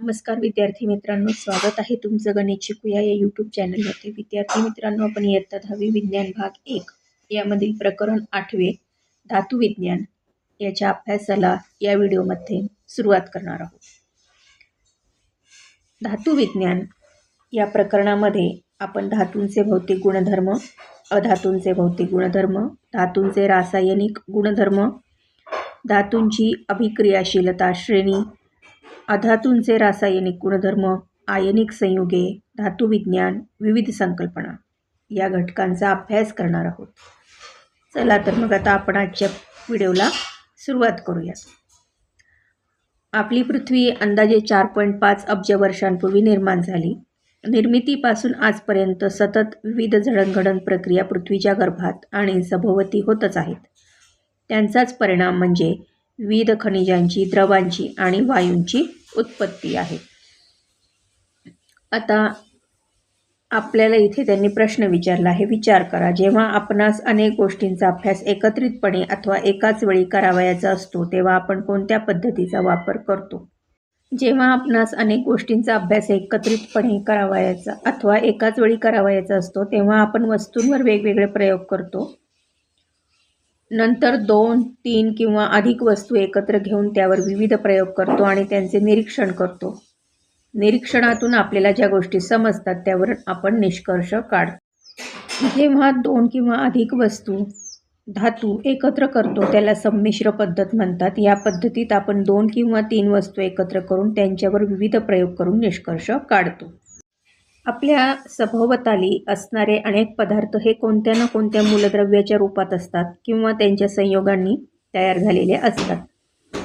नमस्कार विद्यार्थी मित्रांनो. स्वागत आहे तुमचं गणेश शिकूया या यूट्यूब चॅनलमध्ये विद्यार्थी मित्रांनो आपण इयत्ता दहावी विज्ञान भाग एक यामधील प्रकरण आठवे धातू विज्ञान याच्या अभ्यासाला या व्हिडिओमध्ये सुरुवात करणार आहोत. धातू विज्ञान या प्रकरणामध्ये आपण धातूंचे भौतिक गुणधर्म अधातूंचे भौतिक गुणधर्म धातूंचे रासायनिक गुणधर्म धातूंची अभिक्रियाशीलता श्रेणी अधातूंचे रासायनिक गुणधर्म आयनिक संयुगे धातुविज्ञान विविध संकल्पना या घटकांचा अभ्यास करणार आहोत. चला तर मग आता आपण आजच्या व्हिडिओला सुरुवात करूया आपली पृथ्वी अंदाजे चार पॉईंट पाच अब्ज वर्षांपूर्वी निर्माण झाली. निर्मितीपासून आजपर्यंत सतत विविध जडणघडण प्रक्रिया पृथ्वीच्या गर्भात आणि सभोवती होतच आहेत. त्यांचाच परिणाम म्हणजे विविध खनिजांची द्रवांची आणि वायूंची उत्पत्ती आहे. आता आपल्याला इथे त्यांनी प्रश्न विचारला. आहे विचार करा. जेव्हा आपणास अनेक गोष्टींचा अभ्यास एकत्रितपणे अथवा एकाच वेळी करावयाचा असतो तेव्हा आपण कोणत्या पद्धतीचा वापर करतो? जेव्हा आपणास अनेक गोष्टींचा अभ्यास एकत्रितपणे करावयाचा अथवा एकाच वेळी करावयाचा असतो तेव्हा आपण वस्तूंवर वेगवेगळे प्रयोग करतो. नंतर दोन तीन किंवा अधिक वस्तू एकत्र घेऊन त्यावर विविध प्रयोग करतो आणि त्यांचे निरीक्षण करतो. निरीक्षणातून आपल्याला ज्या गोष्टी समजतात त्यावर आपण निष्कर्ष काढतो. जेव्हा दोन किंवा अधिक वस्तू धातू एकत्र करतो त्याला संमिश्र पद्धत म्हणतात. या पद्धतीत आपण दोन किंवा तीन वस्तू एकत्र करून त्यांच्यावर विविध प्रयोग करून निष्कर्ष काढतो. आपल्या सभोवताली असणारे अनेक पदार्थ हे कोणत्या ना कोणत्या मूलद्रव्याच्या रूपात असतात किंवा त्यांच्या संयोगांनी तयार झालेले असतात.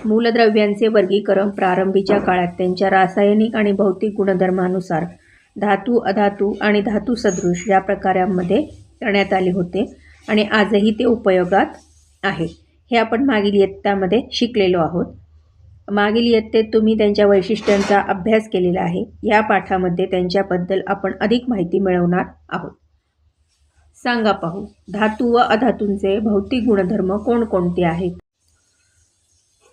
मूलद्रव्यांचे वर्गीकरण प्रारंभीच्या काळात त्यांच्या रासायनिक आणि भौतिक गुणधर्मानुसार धातू अधातू आणि धातू सदृश या प्रकारांमध्ये करण्यात आले होते आणि आजही ते उपयोगात आहे. हे आपण मागील इयत्तामध्ये शिकलेलो आहोत. मागील इयत्तेत तुम्ही त्यांच्या वैशिष्ट्यांचा अभ्यास केलेला आहे. या पाठामध्ये त्यांच्याबद्दल आपण अधिक माहिती मिळवणार आहोत. सांगा पाहू. धातू व अधातूंचे भौतिक गुणधर्म कोणकोणते आहेत?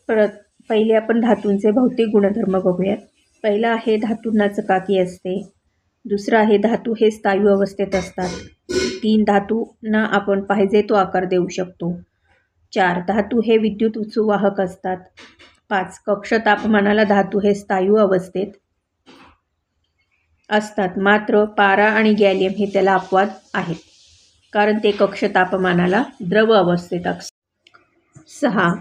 परत पहिले आपण धातूंचे भौतिक गुणधर्म बघूयात. पहिला आहे धातूंना चकाकी असते. दुसरं आहे धातू हे स्थायू अवस्थेत असतात. तीन धातूंना आपण पाहिजे तो आकार देऊ शकतो. चार धातू हे विद्युत सुवाहक असतात. पाच. कक्ष तापमानाला धातू हे स्थायू अवस्थेत असतात. मात्र पारा आणि गॅलियम हे त्याला अपवाद आहेत कारण ते कक्ष तापमानाला द्रव अवस्थेत असतात सहा.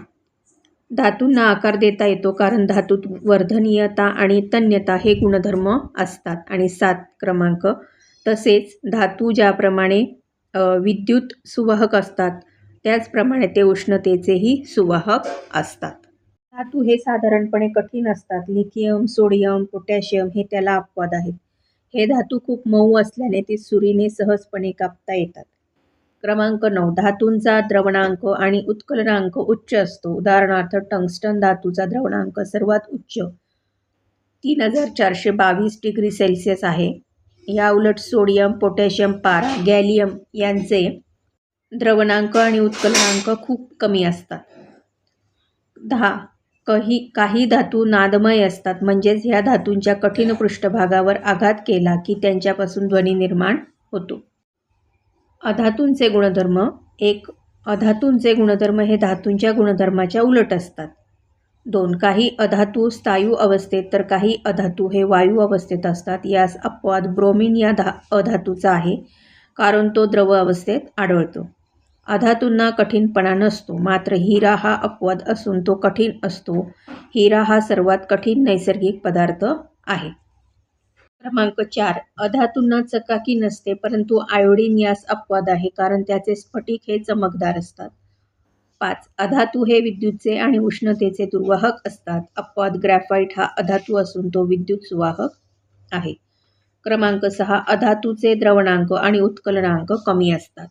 धातूंना आकार देता येतो कारण धातूत वर्धनीयता आणि तन्यता हे गुणधर्म असतात. आणि सात क्रमांक. तसेच धातू ज्याप्रमाणे विद्युत सुवाहक असतात त्याचप्रमाणे ते उष्णतेचेही सुवाहक असतात. धातू हे साधारणपणे कठीण असतात. लिथियम सोडियम पोटॅशियम हे त्याला अपवाद आहेत. हे धातू खूप मऊ असल्याने ते सुरीने सहजपणे कापता येतात. क्रमांक नऊ. धातूंचा द्रवणांक आणि उत्कलनांक उच्च असतो. उदाहरणार्थ टंगस्टन धातूचा द्रवणांक सर्वात उच्च तीन हजार चारशे बावीस डिग्री सेल्सिअस आहे. या उलट सोडियम पोटॅशियम पारा गॅलियम यांचे द्रवणांक आणि उत्कलनांक खूप कमी असतात. दहा. काही काही धातू नादमय असतात. म्हणजेच ह्या धातूंच्या कठीण पृष्ठभागावर आघात केला की त्यांच्यापासून ध्वनी निर्माण होतो. अधातूंचे गुणधर्म. एक अधातूंचे गुणधर्म हे धातूंच्या गुणधर्माच्या उलट असतात. दोन काही अधातू स्थायू अवस्थेत तर काही अधातू हे वायू अवस्थेत असतात. यास अपवाद ब्रोमिन या धा अधातूचा आहे. कारण तो द्रव अवस्थेत आढळतो. अधातूंना कठीणपणा नसतो मात्र हिरा हा अपवाद असून तो कठीण असतो. हिरा हा सर्वात कठीण नैसर्गिक पदार्थ आहे. क्रमांक चार. अधातूंना चकाकी नसते परंतु आयोडीन यास अपवाद आहे कारण त्याचे स्फटिक हे चमकदार असतात. पाच. अधातू हे विद्युतचे आणि उष्णतेचे दुर्वाहक असतात. अपवाद ग्रॅफाईट हा अधातू असून तो विद्युत सुवाहक आहे. क्रमांक सहा. अधातूचे द्रवणांक आणि उत्कलनांक कमी असतात.